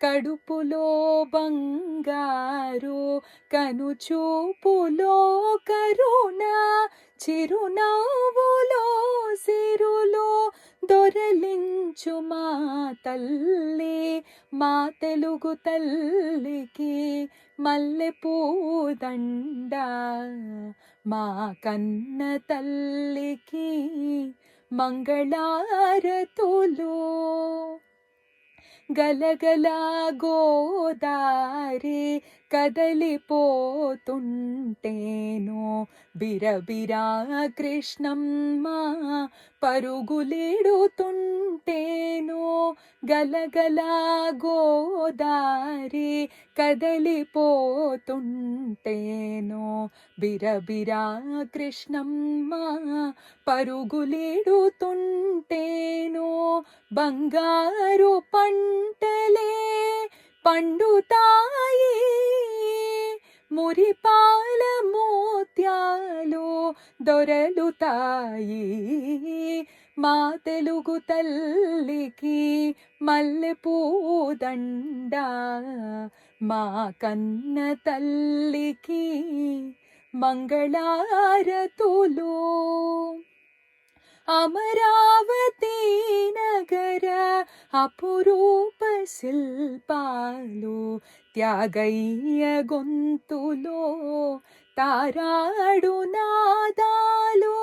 కడుపులో బంగారు కనుచూపులో కరుణ చిరునవ్వులో సిరులో దొరలించు మా తల్లి మా తెలుగు తల్లికి మల్లె పూదండ మా కన్న తల్లికి మంగళారతులు. గలగలా గోదారి కదలిపోతుంటేను బిరబిరా కృష్ణమ్మ పరుగులిడుతుంటేను గలగలా గోదారి కదలిపోతుంటేను బిరబిరా కృష్ణమ్మ పరుగులేడుతుంటేను బంగారు పంటలే పండుతాయి. మురిపాల మోత్యాలు దొరలుతాయి. మా తెలుగు తల్లికి మల్లె పూదండ మా కన్న తల్లికి మంగళారతులు. అమరావతి నగర అపురూప శిల్పాలు త్యాగయ్య గొంతులో తారాడు నాదాలు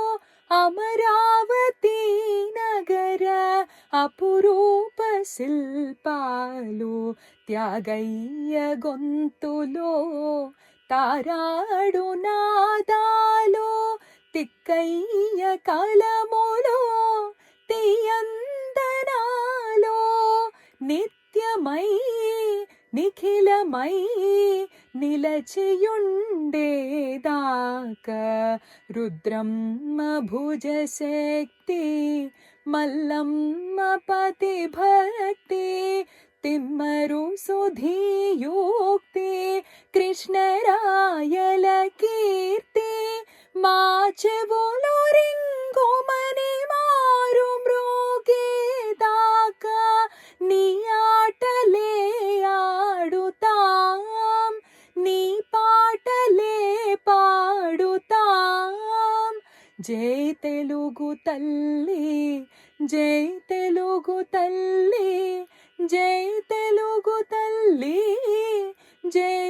అమరావతి నగర అపురూప శిల్పాలు త్యాగయ్య గొంతులో తారాడు నాదాలు తిక్కయ్య కలములో తీయందనాలో నిత్యమై నిఖిలమై నిలచియుండేదాక రుద్రమ్మ భుజశక్తి మల్లమ్మ పతి భక్తి తిమ్మరు సుధీయోక్తి కృష్ణరాయల కీర్తి మా చెవులో రింగుమని మారు మ్రోగేదాకా నీ ఆటలే ఆడుతాం నీ పాటలే పాడుతాం. జై తెలుగు తల్లి జై తెలుగు తల్లి జై తెలుగు తల్లి జై